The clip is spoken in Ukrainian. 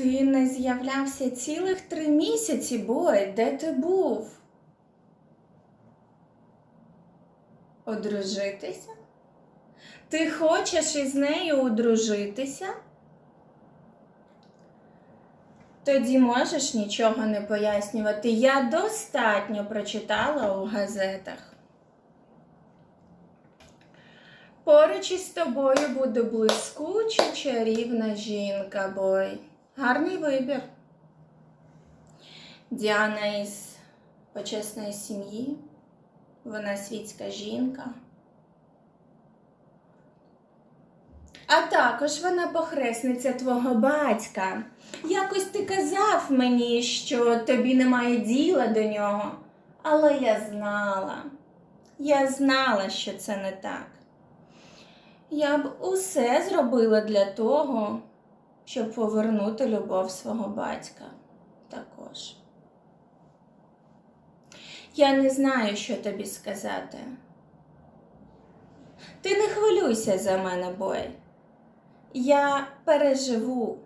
Ти не з'являвся цілих три місяці, бой. Де ти був? Одружитися? Ти хочеш із нею одружитися? Тоді можеш нічого не пояснювати. Я достатньо прочитала у газетах. Поруч із тобою буде блискуча чарівна жінка, бой. Гарний вибір. Діана із почесної сім'ї. Вона світська жінка. А також вона похресниця твого батька. Якось ти казав мені, що тобі немає діла до нього. Але я знала, я знала, що це не так. Я б усе зробила для того, щоб повернути любов свого батька також. Я не знаю, що тобі сказати. Ти не хвилюйся за мене, бой. Я переживу.